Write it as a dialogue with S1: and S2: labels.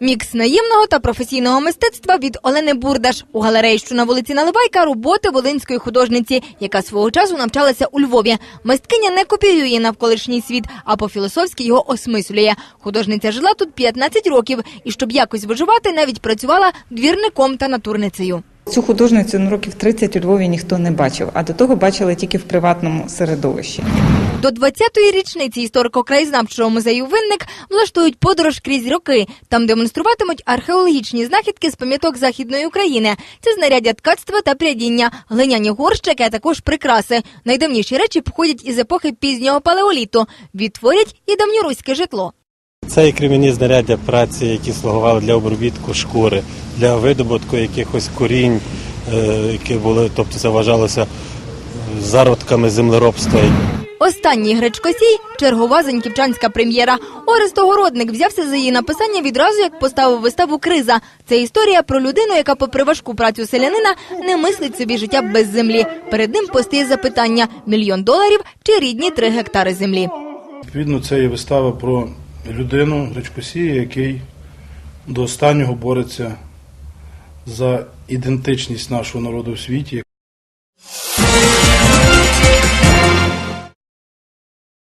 S1: Мікс наївного та професійного мистецтва від Олени Бурдаш у галереї, що на вулиці Наливайка, роботи волинської художниці, яка свого часу навчалася у Львові. Мисткиня не копіює навколишній світ, а по-філософськи його осмислює. Художниця жила тут 15 років і, щоб якось виживати, навіть працювала двірником та натурницею.
S2: Цю художницю ну, років 30 у Львові ніхто не бачив, а до того бачили тільки в приватному середовищі.
S1: До 20-ї річниці історико-краєзнавчого музею Винник влаштують подорож крізь роки. Там демонструватимуть археологічні знахідки з пам'яток Західної України. Це знаряддя ткацтва та прядіння, глиняні горщики, а також прикраси. Найдавніші речі походять із епохи пізнього палеоліту. Відтворять і давньоруське житло.
S3: Це і кремінні знаряддя праці, які слугували для обробітку шкури, для видобутку якихось корінь, е, які були, тобто це вважалося зародками землеробства.
S1: Останній гречкосій – чергова заньківчанська прем'єра. Орест Огородник взявся за її написання відразу, як поставив виставу «Криза». Це історія про людину, яка попри важку працю селянина не мислить собі життя без землі. Перед ним постає запитання – мільйон доларів чи рідні три гектари землі.
S4: Відповідно, це є вистава про людину Гречкосія, який до останнього бореться за ідентичність нашого народу в світі.